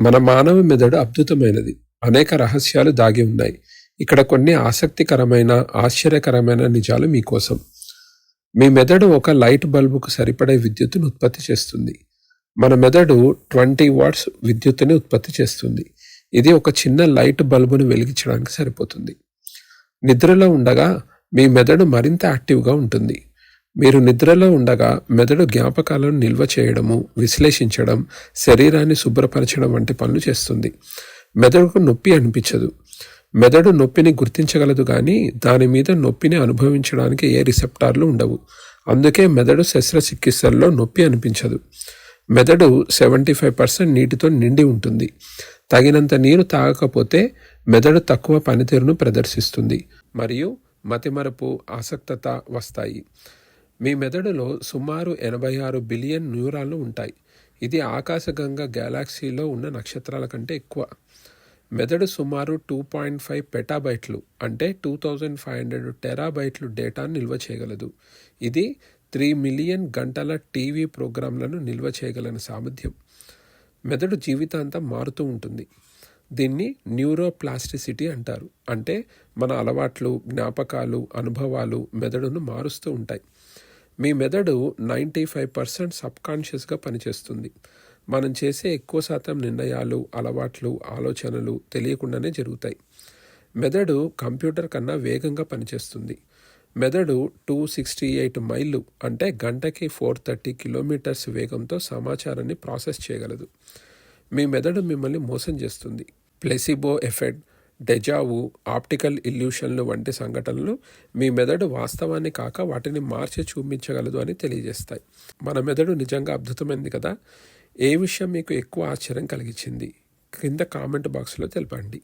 మన మానవ మెదడు అద్భుతమైనది. అనేక రహస్యాలు దాగి ఉన్నాయి. ఇక్కడ కొన్ని ఆసక్తికరమైన ఆశ్చర్యకరమైన నిజాలు మీకోసం మీ మెదడు ఒక లైట్ బల్బుకు సరిపడే విద్యుత్తును ఉత్పత్తి చేస్తుంది. మన మెదడు ట్వంటీ వాట్స్ విద్యుత్తుని ఉత్పత్తి చేస్తుంది. ఇది ఒక చిన్న లైట్ బల్బును వెలిగించడానికి సరిపోతుంది. నిద్రలో ఉండగా మీ మెదడు మరింత యాక్టివ్గా ఉంటుంది. మీరు నిద్రలో ఉండగా మెదడు జ్ఞాపకాలను నిల్వ చేయడము విశ్లేషించడం శరీరాన్ని శుభ్రపరచడం వంటి పనులు చేస్తుంది. మెదడుకు నొప్పి అనిపించదు. మెదడు నొప్పిని గుర్తించగలదు కానీ దాని మీద నొప్పిని అనుభవించడానికి ఏ రిసెప్టార్లు ఉండవు. అందుకే మెదడు శస్త్రచికిత్సల్లో నొప్పి అనిపించదు. మెదడు సెవెంటీ ఫైవ్ పర్సెంట్ నీటితో నిండి ఉంటుంది. తగినంత నీరు తాగకపోతే మెదడు తక్కువ పనితీరును ప్రదర్శిస్తుంది. మరియు మతిమరపు ఆసక్తత వస్తాయి. మీ మెదడులో సుమారు ఎనభై ఆరు బిలియన్ న్యూరాన్లు ఉంటాయి. ఇది ఆకాశగంగా గ్యాలాక్సీలో ఉన్న నక్షత్రాల కంటే ఎక్కువ. మెదడు సుమారు టూ పాయింట్ ఫైవ్ పెటాబైట్లు అంటే టూ థౌజండ్ ఫైవ్ హండ్రెడ్ టెరాబైట్లు డేటాను నిల్వ చేయగలదు. ఇది త్రీ మిలియన్ గంటల టీవీ ప్రోగ్రాంలను నిల్వ చేయగలని సామర్థ్యం. మెదడు జీవితాంతం మారుతూ ఉంటుంది. దీన్ని న్యూరోప్లాస్టిసిటీ అంటారు. అంటే మన అలవాట్లు జ్ఞాపకాలు అనుభవాలు మెదడును మారుస్తూ ఉంటాయి. మీ మెదడు నైంటీ ఫైవ్ పర్సెంట్ సబ్కాన్షియస్గా పనిచేస్తుంది. మనం చేసే ఎక్కువ శాతం నిర్ణయాలు అలవాట్లు ఆలోచనలు తెలియకుండానే జరుగుతాయి. మెదడు కంప్యూటర్ కన్నా వేగంగా పనిచేస్తుంది. మెదడు టూ సిక్స్టీ ఎయిట్ మైళ్ళు అంటే గంటకి ఫోర్ థర్టీ కిలోమీటర్స్ వేగంతో సమాచారాన్ని ప్రాసెస్ చేయగలదు. మీ మెదడు మిమ్మల్ని మోసం చేస్తుంది. Placebo effect deja vu optical ఇల్యూషన్లు వంటి సంఘటనలు మీ మెదడు వాస్తవాన్ని కాక వాటిని మార్చి చూపించగలదు అని తెలియజేస్తాయి. మన మెదడు నిజంగా అద్భుతమైంది కదా? ఏ విషయం మీకు ఎక్కువ ఆశ్చర్యం కలిగించింది? కింద కామెంట్ బాక్స్లో తెలపండి.